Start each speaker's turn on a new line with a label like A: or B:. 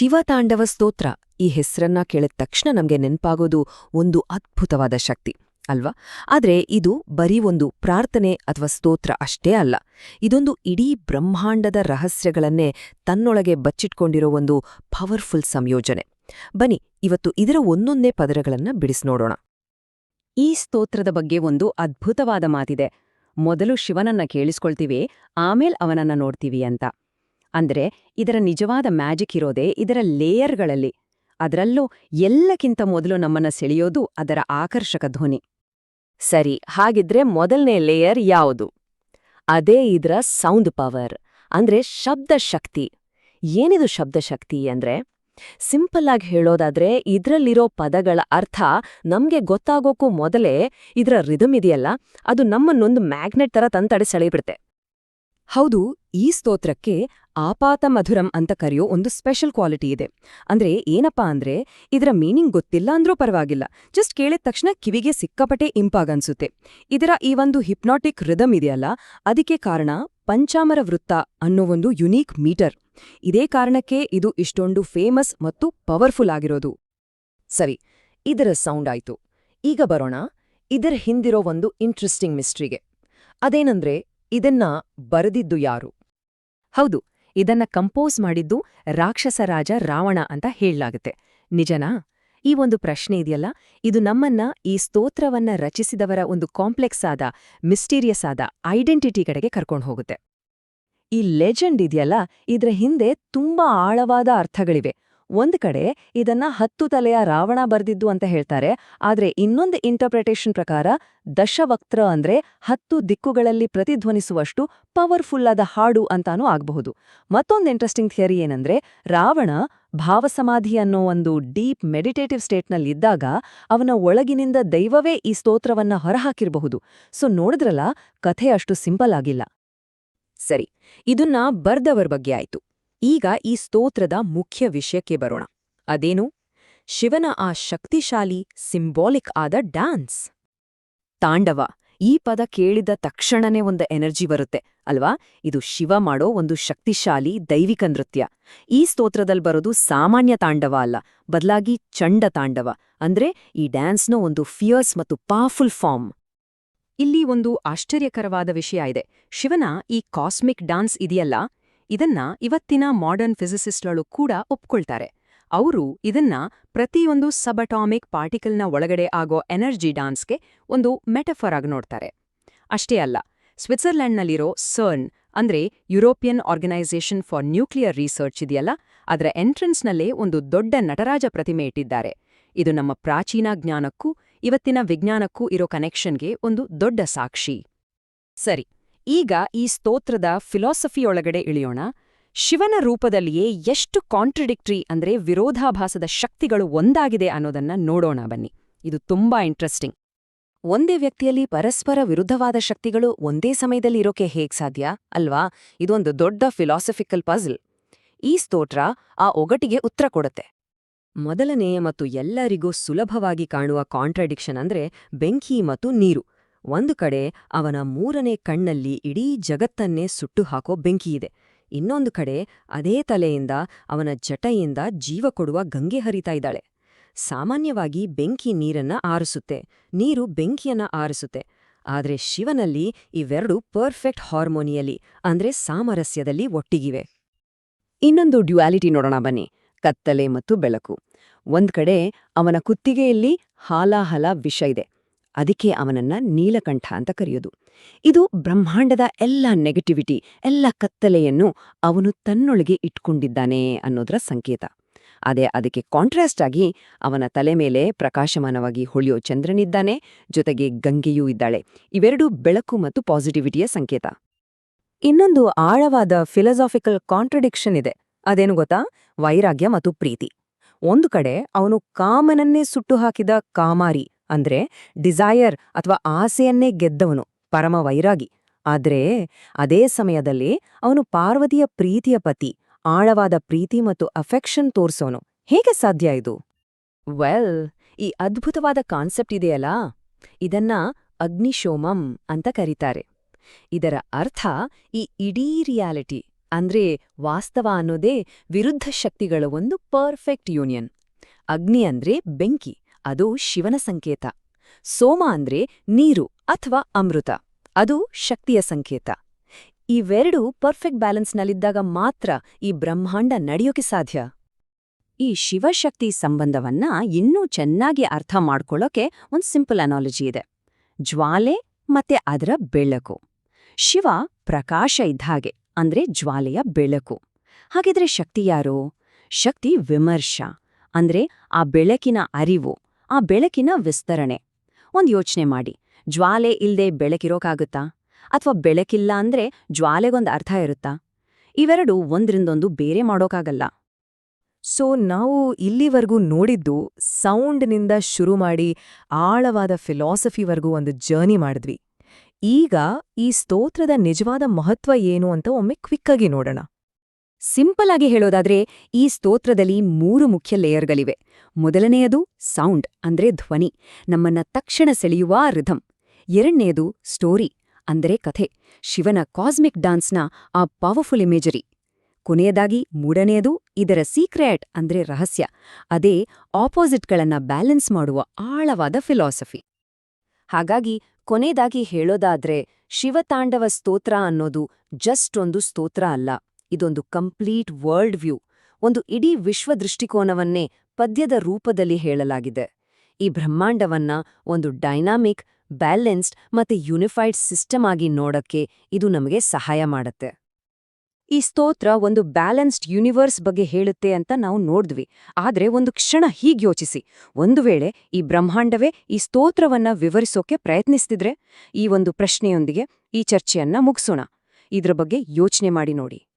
A: ಶಿವತಾಂಡವ ಸ್ತೋತ್ರ ಈ ಹೆಸರನ್ನ ಕೇಳಿದ ತಕ್ಷಣ ನಮಗೆ ನೆನಪಾಗೋದು ಒಂದು ಅದ್ಭುತವಾದ ಶಕ್ತಿ, ಅಲ್ವಾ? ಆದರೆ ಇದು ಬರೀ ಒಂದು ಪ್ರಾರ್ಥನೆ ಅಥವಾ ಸ್ತೋತ್ರ ಅಷ್ಟೇ ಅಲ್ಲ. ಇದೊಂದು ಇಡೀ ಬ್ರಹ್ಮಾಂಡದ ರಹಸ್ಯಗಳನ್ನೇ ತನ್ನೊಳಗೆ ಬಚ್ಚಿಟ್ಕೊಂಡಿರೋ ಒಂದು ಪವರ್ಫುಲ್ ಸಂಯೋಜನೆ. ಬನ್ನಿ, ಇವತ್ತು ಇದರ ಒಂದೊಂದೇ ಪದರಗಳನ್ನ ಬಿಡಿಸ್ನೋಡೋಣ
B: ಈ ಸ್ತೋತ್ರದ ಬಗ್ಗೆ ಒಂದು ಅದ್ಭುತವಾದ ಮಾತಿದೆ. ಮೊದಲು ಶಿವನನ್ನ ಕೇಳಿಸ್ಕೊಳ್ತೀವಿ, ಆಮೇಲೆ ಅವನನ್ನ ನೋಡ್ತೀವಿ ಅಂತ. ಅಂದ್ರೆ ಇದರ ನಿಜವಾದ ಮ್ಯಾಜಿಕ್ ಇರೋದೇ ಇದರ ಲೇಯರ್ಗಳಲ್ಲಿ. ಅದರಲ್ಲೂ ಎಲ್ಲಕ್ಕಿಂತ ಮೊದಲು ನಮ್ಮನ್ನ ಸೆಳೆಯೋದು ಅದರ ಆಕರ್ಷಕ ಧ್ವನಿ.
A: ಸರಿ, ಹಾಗಿದ್ರೆ ಮೊದಲನೇ ಲೇಯರ್ ಯಾವುದು? ಅದೇ ಇದರ ಸೌಂಡ್ ಪವರ್, ಅಂದ್ರೆ ಶಬ್ದ ಶಕ್ತಿ. ಏನಿದು ಶಬ್ದ ಶಕ್ತಿ ಅಂದ್ರೆ? ಸಿಂಪಲ್ ಆಗಿ ಹೇಳೋದಾದ್ರೆ ಇದ್ರಲ್ಲಿರೋ ಪದಗಳ ಅರ್ಥ ನಮ್ಗೆ ಗೊತ್ತಾಗೋಕ್ಕೂ ಮೊದಲೇ ಇದರ ರಿದಮ್ ಇದೆಯಲ್ಲ, ಅದು ನಮ್ಮನ್ನೊಂದು ಮ್ಯಾಗ್ನೆಟ್ ತರ ತಂತಡೆ ಸೆಳೆಬಿಡುತ್ತೆ.
B: ಹೌದು, ಈ ಸ್ತೋತ್ರಕ್ಕೆ ಆಪಾತ ಮಧುರಂ ಅಂತ ಕರೆಯೋ ಒಂದು ಸ್ಪೆಷಲ್ ಕ್ವಾಲಿಟಿ ಇದೆ. ಅಂದ್ರೆ ಏನಪ್ಪಾ ಅಂದ್ರೆ, ಇದರ ಮೀನಿಂಗ್ ಗೊತ್ತಿಲ್ಲ ಅಂದ್ರೂ ಪರವಾಗಿಲ್ಲ. ಜಸ್ಟ್ ಕೇಳಿದ ತಕ್ಷಣ ಕಿವಿಗೆ ಸಿಕ್ಕಾಪಟ್ಟೆ ಇಂಪಾಗನ್ಸುತ್ತೆ ಇದರ ಈ ಒಂದು ಹಿಪ್ನಾಟಿಕ್ ರಿದಮ್ ಇದೆಯಲ್ಲ, ಅದಕ್ಕೆ ಕಾರಣ ಪಂಚಾಮರ ವೃತ್ತ ಅನ್ನೋ ಒಂದು ಯುನೀಕ್ ಮೀಟರ್. ಇದೇ ಕಾರಣಕ್ಕೆ ಇದು ಇಷ್ಟೊಂದು ಫೇಮಸ್ ಮತ್ತು ಪವರ್ಫುಲ್ ಆಗಿರೋದು.
A: ಸರಿ, ಇದರ ಸೌಂಡ್ ಆಯ್ತು. ಈಗ ಬರೋಣ, ಇದರ ಹಿಂದಿರೋ ಒಂದು ಇಂಟ್ರೆಸ್ಟಿಂಗ್ ಮಿಸ್ಟ್ರಿಗೆ. ಅದೇನಂದ್ರೆ ಇದನ್ನ ಬರೆದಿದ್ದು ಯಾರು?
B: ಹೌದು, ಇದನ್ನ ಕಂಪೋಸ್ ಮಾಡಿದ್ದು ರಾಕ್ಷಸರಾಜ ರಾವಣ ಅಂತ ಹೇಳಲಾಗುತ್ತೆ. ನಿಜನಾ? ಈ ಒಂದು ಪ್ರಶ್ನೆ ಇದೆಯಲ್ಲ, ಇದು ನಮ್ಮನ್ನ ಈ ಸ್ತೋತ್ರವನ್ನ ರಚಿಸಿದವರ ಒಂದು ಕಾಂಪ್ಲೆಕ್ಸ್ ಆದ, ಮಿಸ್ಟೀರಿಯಸ್ ಆದ ಐಡೆಂಟಿಟಿ ಕಡೆಗೆ ಕರ್ಕೊಂಡು ಹೋಗುತ್ತೆ. ಈ ಲೆಜೆಂಡ್ ಇದೆಯಲ್ಲ, ಇದರ ಹಿಂದೆ ತುಂಬಾ ಆಳವಾದ ಅರ್ಥಗಳಿವೆ. ಒಂದ್ ಕಡೆ ಇದನ್ನ ಹತ್ತು ತಲೆಯ ರಾವಣ ಬರ್ದಿದ್ದು ಅಂತ ಹೇಳ್ತಾರೆ, ಆದ್ರೆ ಇನ್ನೊಂದು ಇಂಟರ್ಪ್ರಿಟೇಷನ್ ಪ್ರಕಾರ ದಶವಕ್ತ್ರ ಅಂದ್ರೆ ಹತ್ತು ದಿಕ್ಕುಗಳಲ್ಲಿ ಪ್ರತಿಧ್ವನಿಸುವಷ್ಟು ಪವರ್ಫುಲ್ ಆದ ಹಾಡು ಅಂತಾನೂ ಆಗಬಹುದು. ಮತ್ತೊಂದು ಇಂಟ್ರೆಸ್ಟಿಂಗ್ ಥಿಯರಿ ಏನಂದ್ರೆ ರಾವಣ ಭಾವಸಮಾಧಿ ಅನ್ನೋ ಒಂದು ಡೀಪ್ ಮೆಡಿಟೇಟಿವ್ ಸ್ಟೇಟ್ನಲ್ಲಿದ್ದಾಗ ಅವನ ಒಳಗಿನಿಂದ ದೈವವೇ ಈ ಸ್ತೋತ್ರವನ್ನ ಹೊರಹಾಕಿರಬಹುದು. ಸೊ ನೋಡಿದ್ರಲ್ಲ, ಕಥೆ ಅಷ್ಟು ಸಿಂಪಲ್ ಆಗಿಲ್ಲ.
A: ಸರಿ, ಇದನ್ನ ಬರ್ದವರ ಬಗ್ಗೆ ಆಯ್ತು. ಈಗ ಈ ಸ್ತೋತ್ರದ ಮುಖ್ಯ ವಿಷಯಕ್ಕೆ ಬರೋಣ. ಅದೇನು? ಶಿವನ ಆ ಶಕ್ತಿಶಾಲಿ, ಸಿಂಬಾಲಿಕ್ ಆದ ಡ್ಯಾನ್ಸ್. ತಾಂಡವ, ಈ ಪದ ಕೇಳಿದ ತಕ್ಷಣನೇ ಒಂದು ಎನರ್ಜಿ ಬರುತ್ತೆ, ಅಲ್ವಾ? ಇದು ಶಿವ ಮಾಡೋ ಒಂದು ಶಕ್ತಿಶಾಲಿ, ದೈವಿಕ ನೃತ್ಯ. ಈ ಸ್ತೋತ್ರದಲ್ಲಿ ಬರೋದು ಸಾಮಾನ್ಯ ತಾಂಡವ ಅಲ್ಲ, ಬದಲಾಗಿ ಚಂಡ ತಾಂಡವ, ಅಂದ್ರೆ ಈ ಡ್ಯಾನ್ಸ್ನ ಒಂದು ಫಿಯರ್ಸ್ ಮತ್ತು ಪವರ್ಫುಲ್ ಫಾರ್ಮ್.
B: ಇಲ್ಲಿ ಒಂದು ಆಶ್ಚರ್ಯಕರವಾದ ವಿಷಯ ಇದೆ. ಶಿವನ ಈ ಕಾಸ್ಮಿಕ್ ಡಾನ್ಸ್ ಇದೆಯಲ್ಲ? ಇದನ್ನ ಇವತ್ತಿನ ಮಾಡರ್ನ್ ಫಿಸಿಸಿಸ್ಟ್ಗಳು ಕೂಡ ಒಪ್ಕೊಳ್ತಾರೆ. ಅವರು ಇದನ್ನ ಪ್ರತಿಯೊಂದು ಸಬಟಾಮಿಕ್ ಪಾರ್ಟಿಕಲ್ನ ಒಳಗಡೆ ಆಗೋ ಎನರ್ಜಿ ಡಾನ್ಸ್ಗೆ ಒಂದು ಮೆಟಫರ್ ಆಗಿ ನೋಡ್ತಾರೆ. ಅಷ್ಟೇ ಅಲ್ಲ, ಸ್ವಿಟ್ಜರ್ಲೆಂಡ್ನಲ್ಲಿರೋ ಸರ್ನ್ ಅಂದ್ರೆ European Organisation for Nuclear Research ಇದೆಯಲ್ಲ, ಅದರ ಎಂಟ್ರೆನ್ಸ್ನಲ್ಲೇ ಒಂದು ದೊಡ್ಡ ನಟರಾಜ ಪ್ರತಿಮೆ ಇಟ್ಟಿದ್ದಾರೆ. ಇದು ನಮ್ಮ ಪ್ರಾಚೀನ ಜ್ಞಾನಕ್ಕೂ, ಇವತ್ತಿನ ವಿಜ್ಞಾನಕ್ಕೂ ಇರೋ ಕನೆಕ್ಷನ್ಗೆ ಒಂದು ದೊಡ್ಡ ಸಾಕ್ಷಿ. ಸರಿ ಈಗ ಈ ಸ್ತೋತ್ರದ ಫಿಲಾಸಫಿಯೊಳಗಡೆ ಇಳಿಯೋಣ. ಶಿವನ ರೂಪದಲ್ಲಿಯೇ ಎಷ್ಟು ಕಾಂಟ್ರಡಿಕ್ಟ್ರಿ ಅಂದ್ರೆ ವಿರೋಧಾಭಾಸದ ಶಕ್ತಿಗಳು ಒಂದಾಗಿದೆ ಅನ್ನೋದನ್ನ ನೋಡೋಣ ಬನ್ನಿ. ಇದು ತುಂಬಾ ಇಂಟ್ರೆಸ್ಟಿಂಗ್ ಒಂದೇ ವ್ಯಕ್ತಿಯಲ್ಲಿ ಪರಸ್ಪರ ವಿರುದ್ಧವಾದ ಶಕ್ತಿಗಳು ಒಂದೇ ಸಮಯದಲ್ಲಿ ಇರೋಕೆ ಹೇಗ್ ಸಾಧ್ಯ? ಅಲ್ವಾ? ಇದೊಂದು ದೊಡ್ಡ ಫಿಲಾಸಫಿಕಲ್ ಪಜಲ್ ಈ ಸ್ತೋತ್ರ ಆ ಒಗಟಿಗೆ ಉತ್ತರ ಕೊಡುತ್ತೆ. ಮೊದಲನೆಯ ಮತ್ತು ಎಲ್ಲರಿಗೂ ಸುಲಭವಾಗಿ ಕಾಣುವ ಕಾಂಟ್ರಡಿಕ್ಷನ್ ಅಂದ್ರೆ ಬೆಂಕಿ ಮತ್ತು ನೀರು. ಒಂದು ಕಡೆ ಅವನ ಮೂರನೇ ಕಣ್ಣಲ್ಲಿ ಇಡೀ ಜಗತ್ತನ್ನೇ ಸುಟ್ಟು ಹಾಕೋ ಬೆಂಕಿಯಿದೆ. ಇನ್ನೊಂದು ಕಡೆ ಅದೇ ತಲೆಯಿಂದ ಅವನ ಜಟೆಯಿಂದ ಜೀವ ಕೊಡುವ ಗಂಗೆ ಹರಿತಾ ಇದ್ದಾಳೆ. ಸಾಮಾನ್ಯವಾಗಿ ಬೆಂಕಿ ನೀರನ್ನ ಆರಿಸುತ್ತೆ, ನೀರು ಬೆಂಕಿಯನ್ನ ಆರಿಸುತ್ತೆ. ಆದರೆ ಶಿವನಲ್ಲಿ ಇವೆರಡು ಪರ್ಫೆಕ್ಟ್ ಹಾರ್ಮೋನಿಯಲಿ ಅಂದ್ರೆ ಸಾಮರಸ್ಯದಲ್ಲಿ ಒಟ್ಟಿಗಿವೆ. ಇನ್ನೊಂದು ಡ್ಯುಯಾಲಿಟಿ ನೋಡೋಣ ಬನ್ನಿ, ಕತ್ತಲೆ ಮತ್ತು ಬೆಳಕು. ಒಂದ್ ಕಡೆ ಅವನ ಕುತ್ತಿಗೆಯಲ್ಲಿ ಹಾಲಾಹಲ ವಿಷ ಇದೆ. ಅದಕ್ಕೆ ಅವನನ್ನ ನೀಲಕಂಠ ಅಂತ ಕರೆಯೋದು. ಇದು ಬ್ರಹ್ಮಾಂಡದ ಎಲ್ಲ ನೆಗೆಟಿವಿಟಿ ಎಲ್ಲ ಕತ್ತಲೆಯನ್ನು ಅವನು ತನ್ನೊಳಗೆ ಇಟ್ಕೊಂಡಿದ್ದಾನೆ ಅನ್ನೋದರ ಸಂಕೇತ. ಅದೇ ಅದಕ್ಕೆ ಕಾಂಟ್ರಾಸ್ಟ್ ಆಗಿ ಅವನ ತಲೆ ಮೇಲೆ ಪ್ರಕಾಶಮಾನವಾಗಿ ಹೊಳೆಯೋ ಚಂದ್ರನಿದ್ದಾನೆ, ಜೊತೆಗೆ ಗಂಗೆಯೂ ಇದ್ದಾಳೆ. ಇವೆರಡೂ ಬೆಳಕು ಮತ್ತು ಪಾಸಿಟಿವಿಟಿಯ ಸಂಕೇತ. ಇನ್ನೊಂದು ಆಳವಾದ ಫಿಲಸಾಫಿಕಲ್ ಕಾಂಟ್ರಡಿಕ್ಷನ್ ಇದೆ. ಅದೇನು ಗೊತ್ತಾ? ವೈರಾಗ್ಯ ಮತ್ತು ಪ್ರೀತಿ. ಒಂದು ಕಡೆ ಅವನು ಕಾಮನನ್ನೇ ಸುಟ್ಟು ಹಾಕಿದ ಕಾಮಾರಿ ಅಂದ್ರೆ ಡಿಸೈರ್ ಅಥವಾ ಆಸೆಯನ್ನೇ ಗೆದ್ದವನು ಪರಮ ವೈರಾಗಿ ಆದ್ರೆ ಅದೇ ಸಮಯದಲ್ಲಿ ಅವನು ಪಾರ್ವತಿಯ ಪ್ರೀತಿಯ ಪತಿ, ಆಳವಾದ ಪ್ರೀತಿ ಮತ್ತು ಅಫೆಕ್ಷನ್ ತೋರಿಸೋನು. ಹೇಗೆ ಸಾಧ್ಯ ಇದು? ವೆಲ್ ಈ ಅದ್ಭುತವಾದ ಕಾನ್ಸೆಪ್ಟ್ ಇದೆಯಲ್ಲ? ಇದನ್ನ ಅಗ್ನಿಶೋಮಂ ಅಂತ ಕರೀತಾರೆ. ಇದರ ಅರ್ಥ ಈ ಇಡೀ ರಿಯಾಲಿಟಿ
A: ಅಂದ್ರೆ ವಾಸ್ತವ ಅನ್ನೋದೇ ವಿರುದ್ಧ ಶಕ್ತಿಗಳ ಒಂದು ಪರ್ಫೆಕ್ಟ್ ಯೂನಿಯನ್ ಅಗ್ನಿ ಅಂದ್ರೆ ಬೆಂಕಿ. ಅದು ಶಿವನ ಸಂಕೇತ. ಸೋಮ ಅಂದ್ರೆ ನೀರು ಅಥವಾ ಅಮೃತ. ಅದು ಶಕ್ತಿಯ ಸಂಕೇತ. ಇವೆರಡೂ ಪರ್ಫೆಕ್ಟ್ ಬ್ಯಾಲೆನ್ಸ್ನಲ್ಲಿದ್ದಾಗ ಮಾತ್ರ ಈ ಬ್ರಹ್ಮಾಂಡ ನಡೆಯೋಕೆ ಸಾಧ್ಯ.
B: ಈ ಶಿವಶಕ್ತಿ ಸಂಬಂಧವನ್ನ ಇನ್ನೂ ಚೆನ್ನಾಗಿ ಅರ್ಥ ಮಾಡ್ಕೊಳ್ಳೋಕೆ ಒಂದು ಸಿಂಪಲ್ ಅನಾಲಜಿ ಇದೆ. ಜ್ವಾಲೆ ಮತ್ತೆ ಅದರ ಬೆಳಕು. ಶಿವ ಪ್ರಕಾಶ ಇದ್ಹಾಗೆ ಅಂದ್ರೆ ಜ್ವಾಲೆಯ ಬೆಳಕು. ಹಾಗಿದ್ರೆ ಶಕ್ತಿ ಯಾರು? ಶಕ್ತಿ ವಿಮರ್ಶ, ಅಂದ್ರೆ ಆ ಬೆಳಕಿನ ಅರಿವು. ಆ ಬೆಳಕಿನ ವಿಸ್ತರಣೆ. ಒಂದ್ ಯೋಚನೆ ಮಾಡಿ. ಜ್ವಾಲೆ ಇಲ್ಲದೆ ಬೆಳಕಿರೋಕಾಗುತ್ತಾ? ಅಥವಾ ಬೆಳಕಿಲ್ಲ ಅಂದ್ರೆ ಜ್ವಾಲೆಗೊಂದು ಅರ್ಥ ಇರುತ್ತಾ? ಇವೆರಡು ಒಂದ್ರಿಂದೊಂದು ಬೇರೆ ಮಾಡೋಕಾಗಲ್ಲ.
A: ಸೊ, ನಾವು ಇಲ್ಲಿವರೆಗೂ ನೋಡಿದ್ದು ಸೌಂಡ್ನಿಂದ ಶುರು ಮಾಡಿ ಆಳವಾದ ಫಿಲಾಸಫಿವರೆಗೂ ಒಂದು ಜರ್ನಿ ಮಾಡಿದ್ವಿ. ಈಗ ಈ ಸ್ತೋತ್ರದ ನಿಜವಾದ ಮಹತ್ವ ಏನು ಅಂತ ಒಮ್ಮೆ ಕ್ವಿಕ್ಕಾಗಿ ನೋಡೋಣ.
B: ಸಿಂಪಲ್ ಆಗಿ ಹೇಳೋದಾದ್ರೆ ಈ ಸ್ತೋತ್ರದಲ್ಲಿ ಮೂರು ಮುಖ್ಯ ಲೇಯರ್ಗಳಿವೆ. ಮೊದಲನೆಯದು ಸೌಂಡ್, ಅಂದ್ರೆ ಧ್ವನಿ. ನಮ್ಮನ್ನ ತಕ್ಷಣ ಸೆಳೆಯುವ ರಿಧಮ್ ಎರಡನೆಯದು ಸ್ಟೋರಿ, ಅಂದರೆ ಕಥೆ. ಶಿವನ ಕಾಸ್ಮಿಕ್ ಡಾನ್ಸ್ನ ಆ ಪವರ್ಫುಲ್ ಇಮೇಜರಿ. ಕೊನೆಯದಾಗಿ ಮೂಡನೆಯದು ಇದರ ಸೀಕ್ರೆಟ್, ಅಂದ್ರೆ ರಹಸ್ಯ. ಅದೇ ಆಪೋಸಿಟ್ಗಳನ್ನ ಬ್ಯಾಲೆನ್ಸ್ ಮಾಡುವ ಆಳವಾದ ಫಿಲಾಸಫಿ. ಹಾಗಾಗಿ ಕೊನೆಯದಾಗಿ ಹೇಳೋದಾದ್ರೆ ಶಿವತಾಂಡವ ಸ್ತೋತ್ರ ಅನ್ನೋದು ಜಸ್ಟ್ ಒಂದು ಸ್ತೋತ್ರ ಅಲ್ಲ. ಇದೊಂದು ಕಂಪ್ಲೀಟ್ ವರ್ಲ್ಡ್ ವ್ಯೂ. ಒಂದು ಇಡೀ ವಿಶ್ವ ದೃಷ್ಟಿಕೋನವನ್ನೇ ಪದ್ಯದ ರೂಪದಲ್ಲಿ ಹೇಳಲಾಗಿದೆ. ಈ ಬ್ರಹ್ಮಾಂಡವನ್ನ ಒಂದು ಡೈನಾಮಿಕ್, ಬ್ಯಾಲೆನ್ಸ್ಡ್ ಮತ್ತೆ ಯುನಿಫೈಡ್ ಸಿಸ್ಟಮ್ ಆಗಿ ನೋಡಕ್ಕೆ ಇದು ನಮಗೆ ಸಹಾಯ ಮಾಡುತ್ತೆ. ಈ ಸ್ತೋತ್ರ ಒಂದು ಬ್ಯಾಲೆನ್ಸ್ಡ್ ಯೂನಿವರ್ಸ್ ಬಗ್ಗೆ ಹೇಳುತ್ತೆ ಅಂತ ನಾವು ನೋಡಿದ್ವಿ. ಆದರೆ ಒಂದು ಕ್ಷಣ ಹೀಗೆ ಯೋಚಿಸಿ. ಒಂದು ವೇಳೆ ಈ ಬ್ರಹ್ಮಾಂಡವೇ ಈ ಸ್ತೋತ್ರವನ್ನ ವಿವರಿಸೋಕೆ ಪ್ರಯತ್ನಿಸ್ತಿದ್ರೆ ಈ ಒಂದು ಪ್ರಶ್ನೆಯೊಂದಿಗೆ ಈ ಚರ್ಚೆಯನ್ನ ಮುಗಿಸೋಣ. ಇದ್ರ ಬಗ್ಗೆ ಯೋಚನೆ ಮಾಡಿ ನೋಡಿ.